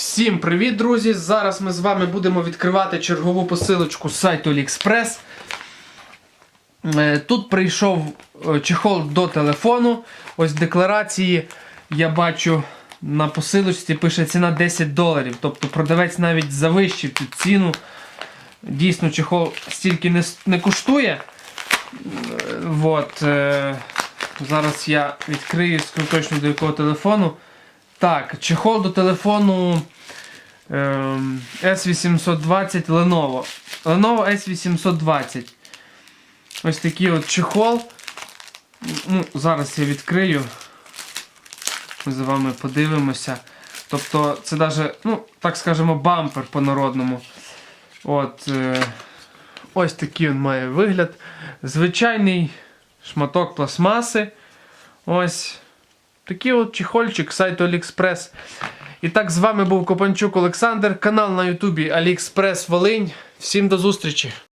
Всім привіт, друзі! Зараз ми з вами будемо відкривати чергову посилочку з сайту AliExpress. Е, Тут прийшов е, чехол до телефону. Ось декларації я бачу на посилочці пише ціна 10 доларів. Тобто продавець навіть завищив цю ціну. Дійсно, чехол стільки не, не коштує. Е, Вот, е, зараз я відкрию, скажу точно до якого телефону. Так, чехол до телефону ем, S820 Lenovo. Lenovo S820. Ось такий от чехол. Ну, зараз я відкрию. Ми з вами подивимося. Тобто, це навіть, ну, так скажемо, бампер по-народному. От, е, ось такий він має вигляд. Звичайний шматок пластмаси. Ось. Такий от чехольчик сайту AliExpress. І так, з вами був Копанчук Олександр, канал на Ютубі AliExpress Волинь. Всім до зустрічі!